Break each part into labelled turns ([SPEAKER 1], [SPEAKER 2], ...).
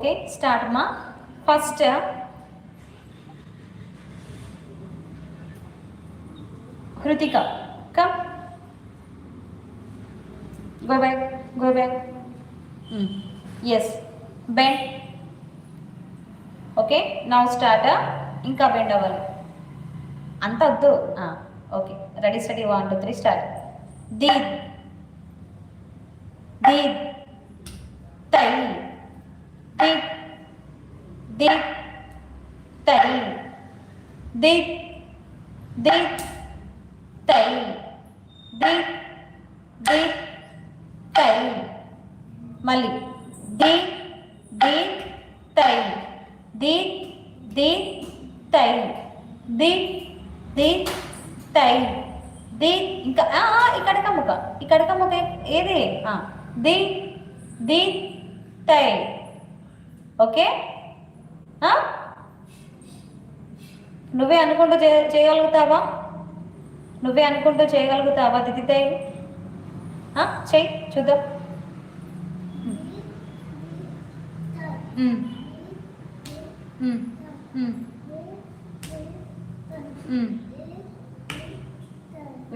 [SPEAKER 1] Okay start మా first Krithika come go back go back yes bend okay now start ఇంకా bend అవ్వాలి. అంత వద్దు. Okay ready steady one two three start దీద్ దీద్ తై దిక్ దిక్ తై దిక్ దిక్ తై దిక్ దిక్ తై మళ్ళీ దిక్ దిక్ తై దిక్ దిక్ తై దిక్ దిక్ తై ది ఇంకా ఇక్కడక ముఖ ఇక్కడిక ముఖ ఏది ఆ, ది ది తై ఓకే? నువ్వే అనుకుంటూ చేయగలుగుతావా? నువ్వే అనుకుంటూ చేయగలుగుతావా దిద్దితే చెయ్యి చూద్దాం.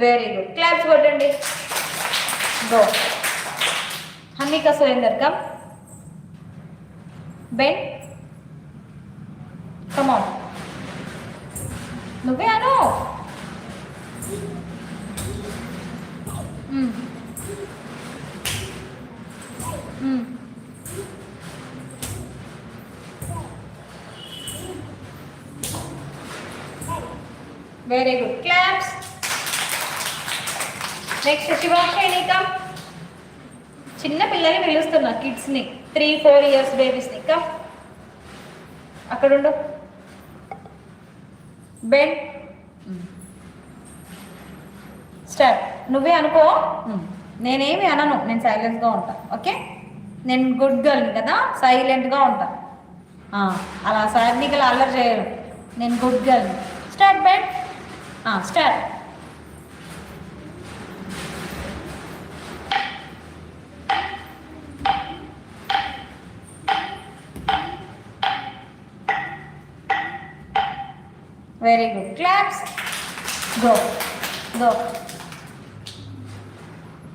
[SPEAKER 1] వెరీ గుడ్ క్లాప్స్ కొట్టండి. గో హన్నిక సురేందర్ కమ్ బెన్ కమాన్ నువ్వే అను Mm. Very good claps next Shivakshi come చిన్న పిల్లల్ని పిలుస్తున్నా కిడ్స్ని త్రీ ఫోర్ ఇయర్స్ బేబీస్ని కమ్. అక్కడుండు. బెడ్ స్టార్ట్ నువ్వే అనుకో. నేనేమి అనను. నేను సైలెంట్గా ఉంటా. ఓకే? నేను గుడ్ గర్ల్ని కదా సైలెంట్గా ఉంటా. అలా సార్ నీకు అల్లరి చేయను నేను good గర్ల్ని start bend start very good. Claps. Go. Go.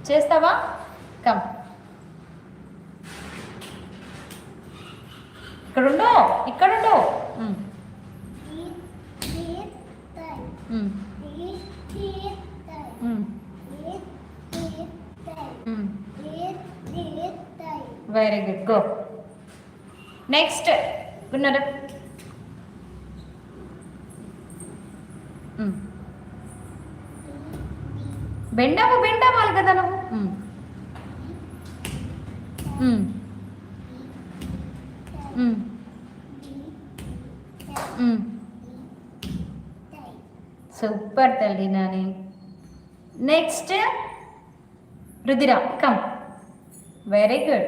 [SPEAKER 1] చేస్తావా? కమ్. ఇక్కడుండు. ఇక్కడుండు. Very good. గో. నెక్స్ట్. ఉన్నారా బెండావు బెండావాలి కదా నువ్వు. సూపర్ తల్లి Nani. Next Rudira come very good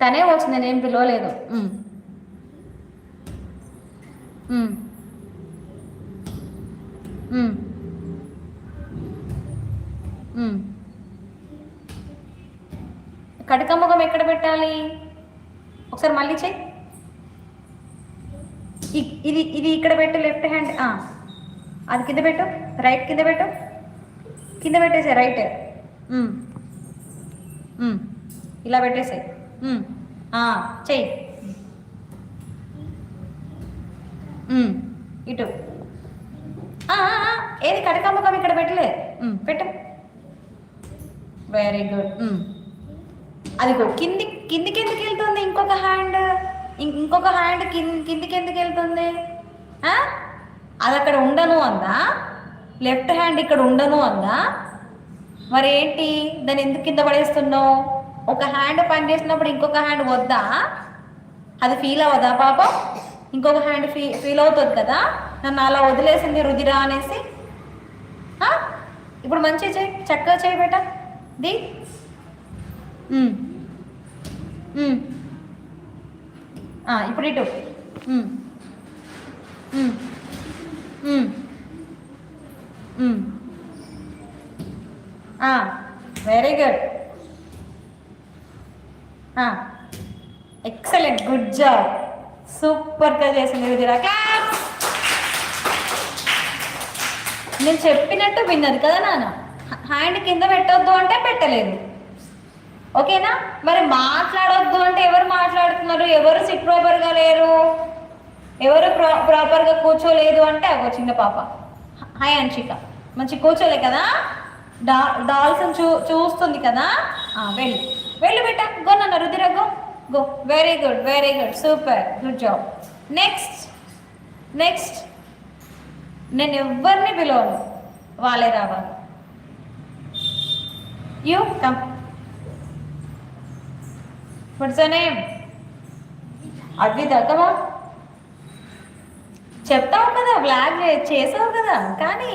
[SPEAKER 1] తనే వచ్చింది నేనేం పిలవలేదు. ఉమ్. కటకముఖం ముఖం ఎక్కడ పెట్టాలి? ఒకసారి మళ్ళీ చెయ్యి ఇ- ఇది ఇది ఇక్కడ పెట్టు లెఫ్ట్ హ్యాండ్ అది కింద పెట్టు రైట్ కింద పెట్టు. కింద పెట్టేసాయి రైట్. ఇలా పెట్టేసాయి. చెయ్యి ఇటు. ఏది కడక ముఖం ఇక్కడ పెట్టలే? పెట్టు. వెరీ గుడ్ అదిగో కింది కిందికి ఎందుకు వెళ్తుంది? ఇంకొక హ్యాండ్ ఇంకొక హ్యాండ్ కింద కిందికి ఎందుకు వెళ్తుంది? అది అక్కడ ఉండను అందా? లెఫ్ట్ హ్యాండ్ ఇక్కడ ఉండను అందా? మరి ఏంటి? దాన్ని ఎందుకు కింద పడేస్తున్నావు? ఒక హ్యాండ్ పని చేసినప్పుడు ఇంకొక హ్యాండ్ వద్దా? అది ఫీల్ అవ్వదా పాపం? ఇంకొక హ్యాండ్ ఫీ ఫీల్ అవుతుంది కదా? నన్ను అలా వదిలేసింది రుదిరా అనేసి? ఇప్పుడు మంచిగా చేయి చక్కగా చేయి బేట. ది ఉమ్. ఉమ్. ఆ, ఇప్పుడు ఇటు. Very good excellent good job సూపర్గా చేసింది రుదిరా నేను చెప్పినట్టు విన్నది కదా నాన్న? హ్యాండ్ కింద పెట్టొద్దు అంటే పెట్టలేదు. ఓకేనా? మరి మాట్లాడొద్దు అంటే ఎవరు మాట్లాడుతున్నారు? ఎవరు సిట్ ప్రాపర్గా లేరు? ఎవరు ప్రా ప్రాపర్గా కూర్చోలేదు అంటే అగో చిన్న పాప. హాయ్ అంశిక మంచి కూర్చోలే కదా? డా డాల్స్ చూ చూస్తుంది కదా? వెళ్ళి వెళ్ళు. వెళ్ళు బిడ్డ. గో నన్న Rudira go. Go. Very good very good super good job next next నేను ఎవరిని పిలవను. వాళ్ళే రావాలి. You come. What's your name? Advitha కమా చెప్తావు కదా బ్లాగ్ చేసావు కదా కానీ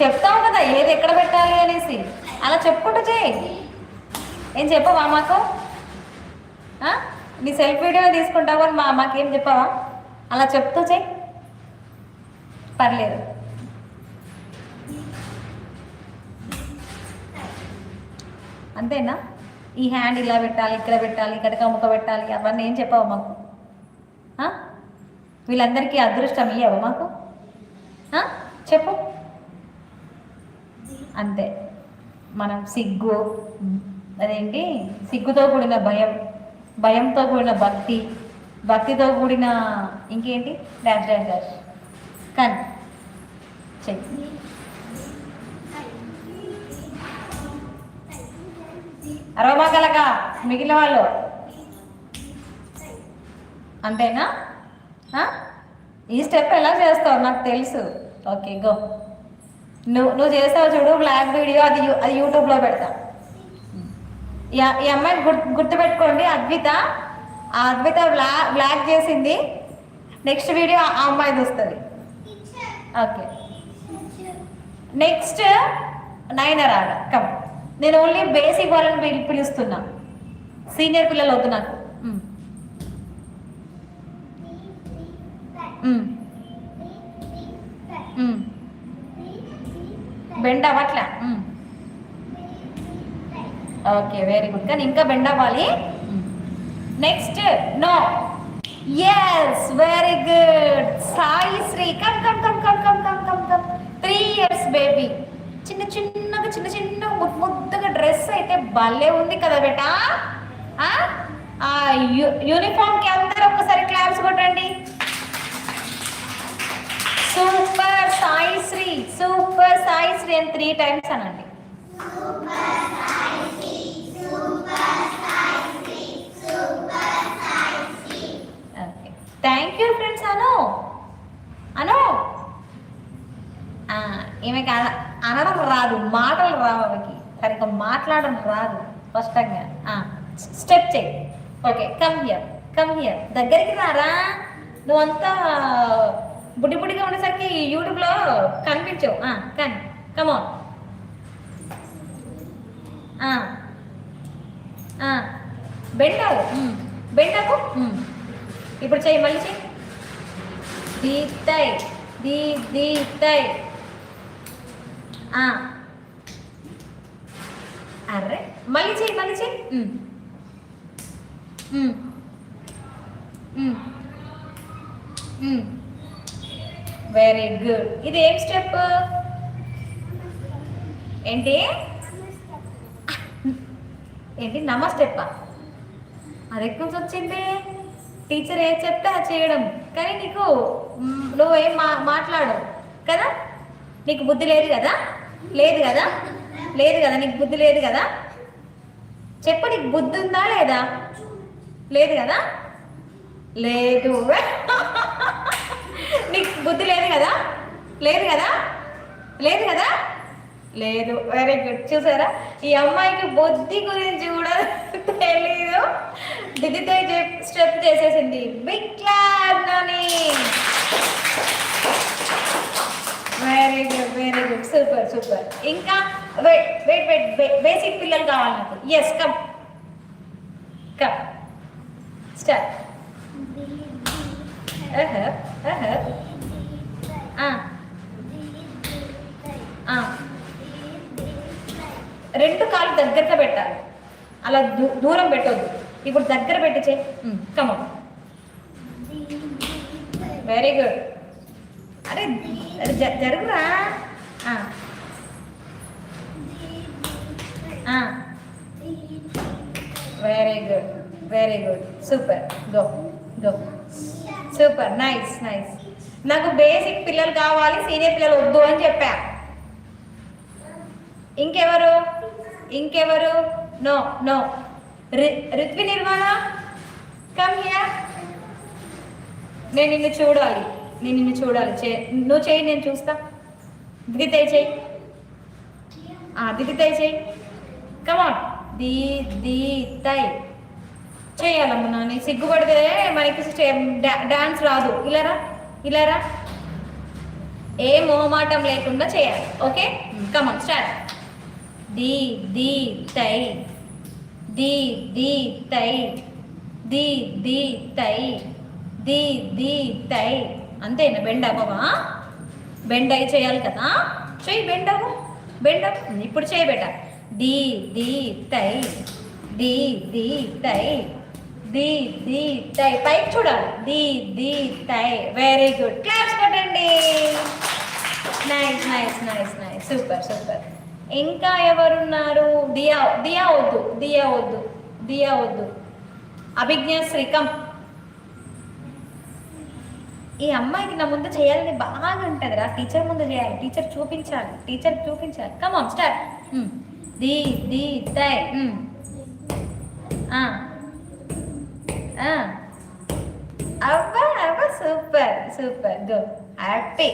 [SPEAKER 1] చెప్తావు కదా ఏది ఎక్కడ పెట్టాలి అనేసి. అలా చెప్పుకుంటూ చేయి. ఏం చెప్పవా మాకు? నీ సెల్ఫ్ వీడియో తీసుకుంటావా? మా మాకేం చెప్పవా? అలా చెప్తూ చేయి. పర్లేదు. అంతేనా? ఈ హ్యాండ్ ఇలా పెట్టాలి ఇక్కడ పెట్టాలి ఇక్కడ కమ్ముక పెట్టాలి అవన్నీ ఏం చెప్పావు మాకు? వీళ్ళందరికీ అదృష్టం ఇయ్యవా మాకు? చెప్పు. అంతే. మనం సిగ్గు అదేంటి? సిగ్గుతో కూడిన భయం భయంతో కూడిన భక్తి భక్తితో కూడిన ఇంకేంటి? Dash dash dash. కానీ. చెయ్యి. అరవమా కలక మిగిలిన వాళ్ళు. అంతేనా? ఈ స్టెప్ ఎలా చేస్తావు? నాకు తెలుసు. Okay go. నువ్వు నువ్వు చేసావు చూడు బ్లాక్ వీడియో అది అది యూట్యూబ్లో పెడతా. ఈ అ- ఈ అమ్మాయిని గుర్తు గుర్తుపెట్టుకోండి అద్విత. ఆ అద్విత బ్లా బ్లాక్ చేసింది. నెక్స్ట్ వీడియో ఆ అమ్మాయిది వస్తుంది ఓకే. నెక్స్ట్ నైనర్ ఆడ కమ్. నేను ఓన్లీ బేసిక్ వాళ్ళని పిలి- పిలుస్తున్నా సీనియర్ పిల్లలు వద్దు నాకు మ్. మ్. మ్. బెండ్ అవ్వట్లా. ఓకే వెరీ గుడ్ కానీ ఇంకా బెండ్ అవ్వాలి. Next no yes very good Sai Sri come come come come come come come come three years baby చిన్న చిన్నగా చిన్న చిన్న ముద్దు ముద్దుగా డ్రెస్ అయితే భలే ఉంది కదా బేట. ఆ? యూనిఫామ్కి అందరూ ఒక్కసారి క్లాప్స్ కొట్టండి. సూపర్ సాయి శ్రీ సూపర్ సాయి శ్రీ అని త్రీ టైమ్స్ అనండి ఓకే థ్యాంక్ యూ ఫ్రెండ్స్ అను అను ఆ, ఈమెకి అన- అనడం రాదు మాటలు రావు ఆమెకి సరిగ్గా మాట్లాడడం రాదు. స్పష్టంగా. స్టెప్ చేయి. Okay come here come here దగ్గరికి రారా? నువ్వంతా బుడ్డి బుడ్డిగా ఉండేసరికి యూట్యూబ్లో కనిపించవు. కానీ కమోన్ బెండావు బెండకు ఇప్పుడు చెయ్యి మళ్ళీ చెయ్యి దీతై దీ దీతై ఆ. అర్రే. మళ్ళీ చెయ్యి మళ్ళీ చెయ్యి వెరీ గుడ్ ఇది ఏం స్టెప్ ఏంటి? ఏంటి? నమ స్టెప్పా అది ఎక్కడి నుంచి వచ్చింది? టీచర్ ఏం చెప్తే అది చేయడం. కానీ నీకు నువ్వేం మా మాట్లాడవు. కదా? నీకు బుద్ధి లేదు కదా? లేదు కదా? లేదు కదా నీకు బుద్ధి లేదు కదా? చెప్పు నీకు బుద్ధి ఉందా లేదా? లేదు కదా? లేదు. నీకు బుద్ధి లేదు కదా? లేదు కదా? లేదు కదా? లేదు. వెరీ గుడ్ చూసారా? ఈ అమ్మాయికి బుద్ధి గురించి కూడా తెలీదు. దిద్దితో స్టెప్ చేసేసింది. Big clap Nani. Very good very good super super ఇంకా వెయిట్ వెయిట్ వెయిట్ బేసిక్ పిల్లలు కావాలి నాకు. ఎస్ కమ్ కమ్ స్టార్ట్ రెండు కాళ్ళు దగ్గరగా పెట్టాలి. అలా దూ- దూరం పెట్టొద్దు. ఇప్పుడు దగ్గర పెట్టి చే కమ వెరీ గుడ్ అరే జ- జరుగురా. Very good very good super go go super nice nice నాకు బేసిక్ పిల్లలు కావాలి సీనియర్ పిల్లలు వద్దు అని చెప్పా. ఇంకెవరు? ఇంకెవరు? No no Ruthvi Nirmana come here నేను నిన్ను చూడాలి. నేను నిన్ను చూడాలి. చే నువ్వు చేయి నేను చూస్తా. దిగితే చేయి. దిగితే చేయి. కమాన్ దీ దీ తై. చేయాలమ్మ నాని. సిగ్గుపడితే మనకి డాన్స్ రాదు. ఇలారా ఇలారా ఏ మొహమాటం లేకుండా చేయాలి. ఓకే? కమాన్ స్టార్ట్ ది ది తై. ది ది తై. ది ది తై. ది ది తై. అంతేనా? బెండ్ అవ్వవా బెండ్ అయి చేయాలి కదా? చెయ్యి బెండ్ అవ్వు బెండ్ అవ్వు ఇప్పుడు చేయబెట్ట ది ది తై. ది ది తై. ది ది తై. పైకి చూడాలి. ది ది తై. వెరీ గుడ్ క్లాప్స్ కొట్టండి. Nice nice nice nice super super ఇంకా ఎవరున్నారు? దియా దియా వద్దు దియా వద్దు దియా వద్దు. అభిజ్ఞా శ్రీకం. ఈ అమ్మాయికి నా ముందు చేయాలని బాగా ఉంటుంది రా. టీచర్ ముందు చేయాలి. టీచర్ చూపించాలి. టీచర్ చూపించాలి. Come on start hmm. ది ది దై అవ్వా hmm. ఆ. అబ్బా super super. Good happy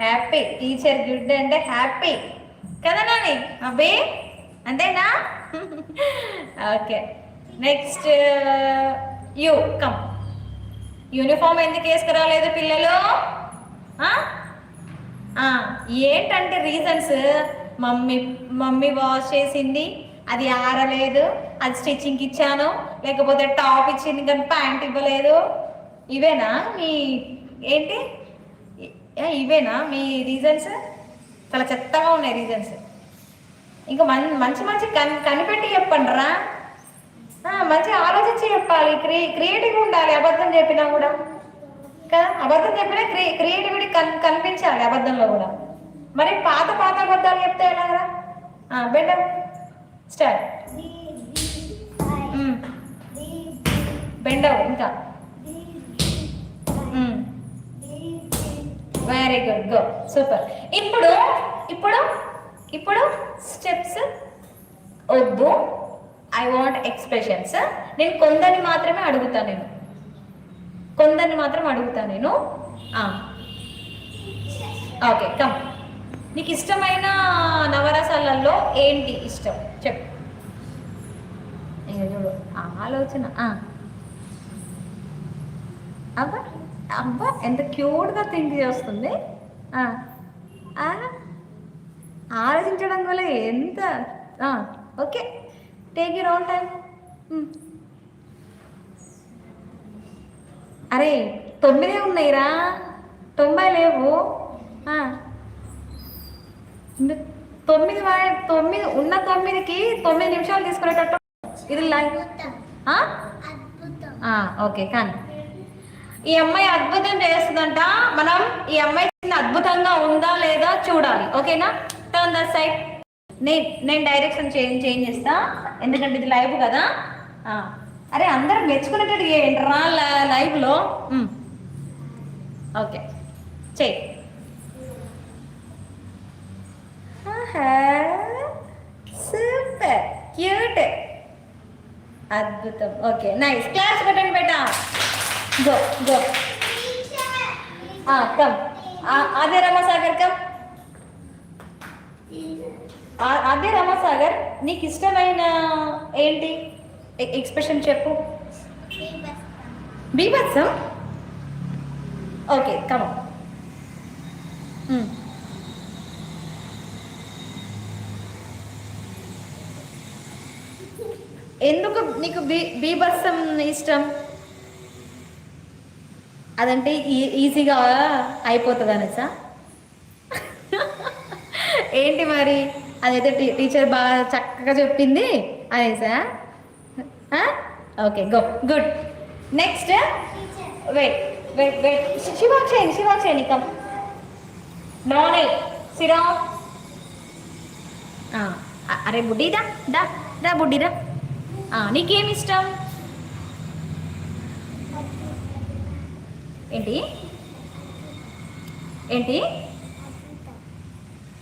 [SPEAKER 1] happy teacher good అంటే హ్యాపీ కదా నాని? అబ్బే. అంతేనా? Okay next you come uniform ఎందుకు వేసుకురాలేదు పిల్లలు? ఏంటంటే రీజన్స్? మమ్మీ మమ్మీ వాష్ చేసింది అది ఆరలేదు అది స్టిచ్చింగ్కి ఇచ్చాను లేకపోతే టాప్ ఇచ్చింది కానీ ప్యాంట్ ఇవ్వలేదు. ఇవేనా మీ ఏంటి? ఇవేనా మీ రీజన్స్? చాలా చెత్తగా ఉన్నాయి రీజన్స్. ఇంకా మం మంచి మంచి కన్ కనిపెట్టి చెప్పండి రా. మంచి ఆలోచించి చెప్పాలి. క్రి క్రియేటివ్ ఉండాలి. అబద్ధం చెప్పినా కూడా. కదా? అబద్ధం చెప్పినా క్రి క్రియేటివిటీ కన్ కనిపించాలి అబద్ధంలో కూడా. మరి పాత పాత అబద్ధాలు చెప్తే ఎలాగరా బెటర్ స్టార్ట్. బెండవు ఇంకా. వెరీ గుడ్ గో సూపర్ ఇప్పుడు ఇప్పుడు ఇప్పుడు స్టెప్స్ వద్దు. ఐ వాంట్ ఎక్స్ప్రెషన్స్ నేను కొందరిని మాత్రమే అడుగుతాను నేను. కొందరిని మాత్రం అడుగుతాను నేను. ఓకే కమ్ నీకు ఇష్టమైన నవరసాలలో ఏంటి ఇష్టం? చెప్పు. చూడు ఆలోచన అబ్బా అబ్బా ఎంత క్యూట్గా థింక్ చేస్తుంది. ఆలోచించడం వల్ల ఎంత okay. Take your own time అరే తొమ్మిదే ఉన్నాయిరా. తొంభై లేవు. తొమ్మిది వా- తొమ్మిది ఉన్న తొమ్మిదికి తొమ్మిది నిమిషాలు తీసుకునేటట్టు. ఇది ఓకే కానీ. ఈ అమ్మాయి అద్భుతం చేస్తుందంట. మనం ఈ అమ్మాయి అద్భుతంగా ఉందా లేదా చూడాలి. ఓకేనా? టర్న్ ద సైడ్ నేను నేను డైరెక్షన్ చేంజ్ చేంజ్ చేస్తా. ఎందుకంటే ఇది లైవ్ కదా. అరే అందరూ మెచ్చుకునేటట్టు ఏంట్రా లైవ్లో ఓకే. చెయ్యి సూపర్. క్యూట్. అద్భుతం. ఓకే నైస్ క్లాస్ కొట్టండి బేటా గో గో కమ్ అదే రమసాగర్ కమ్ అదే రమాసాగర్ నీకు ఇష్టమైన ఏంటి ఎక్స్ప్రెషన్ చెప్పు. బీభత్సం. Okay come hmm. ఎందుకు నీకు బీ బీభత్సం ఇష్టం? అదంటే ఈ- ఈజీగా అయిపోతుంది అనేసా ఏంటి మరి? అదైతే టీ- టీచర్ బాగా చక్కగా చెప్పింది. అనేసా? Okay go good. Next? Wait wait wait. Shivaksheni Shivaksheni come. Noney సిరా. అరే బుడ్డి దా దా దా బుడ్డి దా ఇష్టం? ఏంటి? ఏంటి?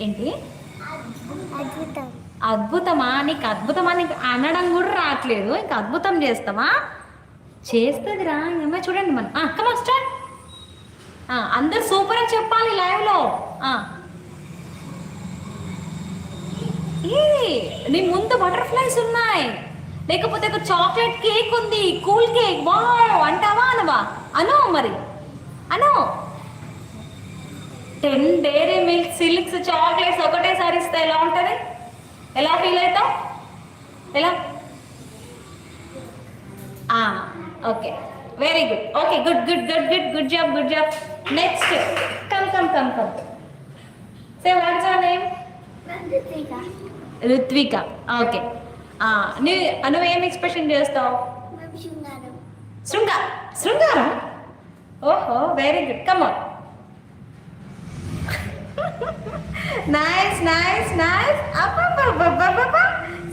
[SPEAKER 1] ఏంటి? అద్భుతమా? నీకు అద్భుతమా? నీకు అనడం కూడా రావట్లేదు. ఇంకా అద్భుతం చేస్తావా? చేస్తుంది రా ఏమో చూడండి మనం కమా స్టార్ట్ అందరు సూపర్ అని చెప్పాలి లైవ్లో ఏ నీ ముందు బటర్ఫ్లైస్ ఉన్నాయి. లేకపోతే ఒక చాక్లెట్ కేక్ ఉంది. కూల్ కేక్ వా అంటావా అనవా? అను మరి. అను. Ten Dairy Milk Silks chocolates ఒకటేసారి ఎలా ఉంటుంది? ఎలా ఫీల్ అవుతావు? ఎలా? Okay. Very good okay good good good good good job good job next come come come come say what's your name Ruthvika okay నీ నువ్వేం ఎక్స్ప్రెషన్ చేస్తావు?
[SPEAKER 2] మేము శృంగారం?
[SPEAKER 1] ఓహో very good come nice nice nice అబ్బబ్బబ్బబ్బబ్బ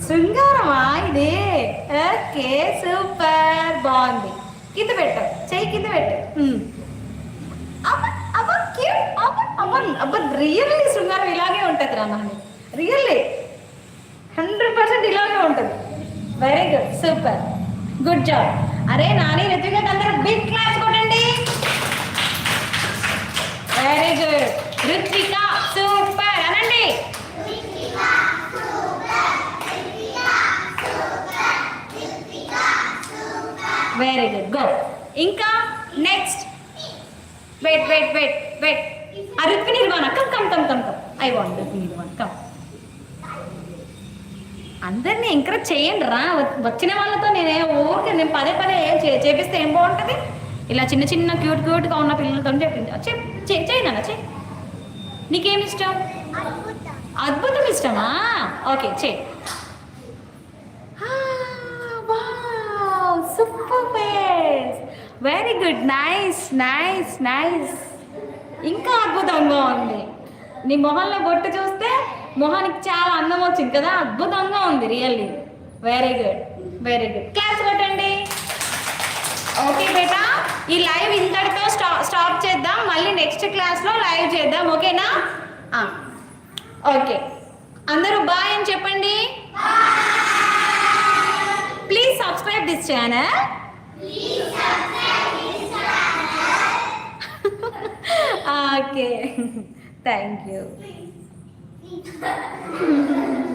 [SPEAKER 1] శృంగారమా ఇది? Okay super. బాగుంది. కింద పెట్టు. చెయ్యి కింద పెట్టు. అబ్బ అబ్బ రియల్లీ శృంగారం ఇలాగే ఉంటుంది రా నాని. రియల్లీ హండ్రెడ్ పర్సెంట్ ఇలాగే ఉంటుంది. Very good super good job అరే నాని రిత్విక అందరూ బిగ్ క్లాస్ కొట్టండి. వెరీ గుడ్ రిత్విక సూపర్ అనండి వెరీ గుడ్ గో ఇంకా next wait wait wait wait ఆ Ruthvi Nirmana come come come come come I want Ruthvi Nirmana come అందరినీ ఎంకరేజ్ చేయండి రా. వ- వచ్చిన వాళ్ళతో నేనే ఊరికే నేను పదే పదే చే- చేపిస్తే ఏం బాగుంటుంది? ఇలా చిన్న చిన్న క్యూట్ క్యూట్గా ఉన్న పిల్లలతో చెప్పింది. చేయి నాన్న చెయ్యి నీకేమి ఇష్టం?
[SPEAKER 2] అద్భుతం.
[SPEAKER 1] అద్భుతం ఇష్టమా? ఓకే చెయ్యి super face very good nice nice nice ఇంకా అద్భుతంగా ఉంది. నీ మొహంలో బొట్టు చూస్తే మొహానికి చాలా అందం వచ్చింది కదా? అద్భుతంగా ఉంది really very good very good claps కొట్టండి. ఓకే బేటా? ఈ లైవ్ ఇంతటితో స్టా స్టాప్ చేద్దాం. మళ్ళీ నెక్స్ట్ క్లాస్లో లైవ్ చేద్దాం. ఓకేనా ఓకే అందరూ బాయ్ అని చెప్పండి. Please subscribe this channel. Please subscribe this channel. okay. Thank you.